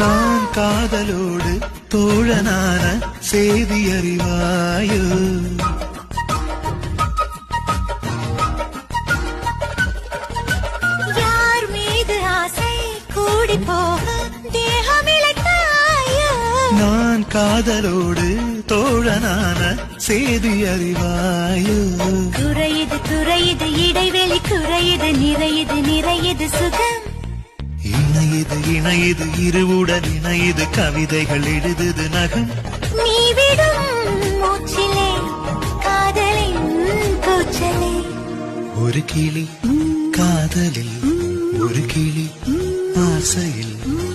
நான் காதலோடு தோழனான செய்தி அறிவாயோ. யார் மீது ஆசை கூடி போக நான் காதலோடு தோழனான செய்தி அறிவாயோ. குறையுது குறையுது இடைவெளி குறையுது நிறையுது நிறையுது சுகம். இணையுது இணையுது இருவுடன் இணையுது கவிதைகள் எழுதுது நகம். நீ விடும் மூச்சிலே காதலின் கூச்சலே. ஒரு கிளி காதலில். ஒரு கிளி ஆசையில்.